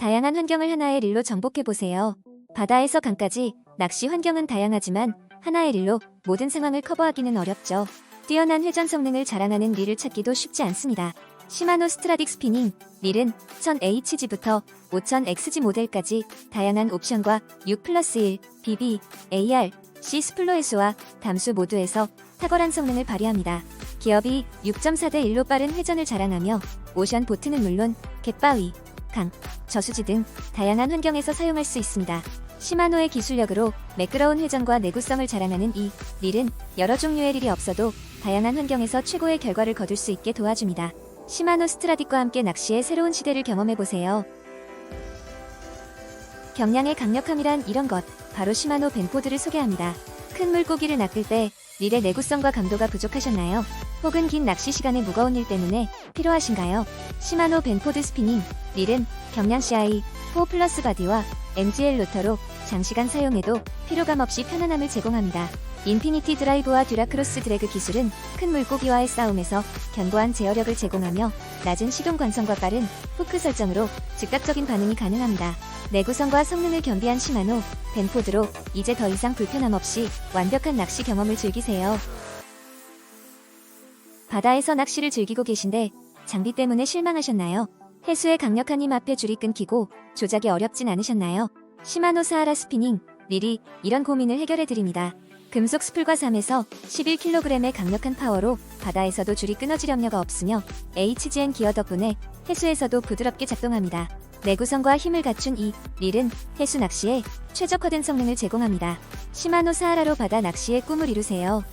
다양한 환경을 하나의 릴로 정복해보세요. 바다에서 강까지 낚시 환경은 다양하지만 하나의 릴로 모든 상황을 커버하기는 어렵죠. 뛰어난 회전 성능을 자랑하는 릴을 찾기도 쉽지 않습니다. 시마노 스트라딕 스피닝 릴은 1000HG부터 5000XG 모델까지 다양한 옵션과 6 플러스 1, BB, AR, C 스플로에스와 담수 모두에서 탁월한 성능을 발휘합니다. 기업이 6.4대 1로 빠른 회전을 자랑하며 오션 보트는 물론 갯바위, 강, 저수지 등 다양한 환경에서 사용할 수 있습니다. 시마노의 기술력으로 매끄러운 회전과 내구성을 자랑하는 이 릴은 여러 종류의 릴이 없어도 다양한 환경에서 최고의 결과를 거둘 수 있게 도와줍니다. 시마노 스트라딕과 함께 낚시의 새로운 시대를 경험해보세요. 경량의 강력함이란 이런 것, 바로 시마노 벤포드를 소개합니다. 큰 물고기를 낚을 때 릴의 내구성과 강도가 부족하셨나요? 혹은 긴 낚시 시간에 무거운 일 때문에 필요하신가요? 시마노 벤포드 스피닝 릴은 경량 CI 4 플러스 바디와 MGL 로터로 장시간 사용해도 피로감 없이 편안함을 제공합니다. 인피니티 드라이브와 듀라크로스 드래그 기술은 큰 물고기와의 싸움에서 견고한 제어력을 제공하며 낮은 시동 관성과 빠른 후크 설정으로 즉각적인 반응이 가능합니다. 내구성과 성능을 겸비한 시마노 벤포드로 이제 더 이상 불편함 없이 완벽한 낚시 경험을 즐기세요. 바다에서 낚시를 즐기고 계신데 장비 때문에 실망하셨나요? 해수의 강력한 힘 앞에 줄이 끊기고 조작이 어렵진 않으셨나요? 시마노 사하라 스피닝 릴이 이런 고민을 해결해 드립니다. 금속 스풀과 3에서 11kg의 강력한 파워로 바다에서도 줄이 끊어질 염려가 없으며 HGN 기어 덕분에 해수에서도 부드럽게 작동합니다. 내구성과 힘을 갖춘 이 릴은 해수 낚시에 최적화된 성능을 제공합니다. 시마노 사하라로 바다 낚시의 꿈을 이루세요.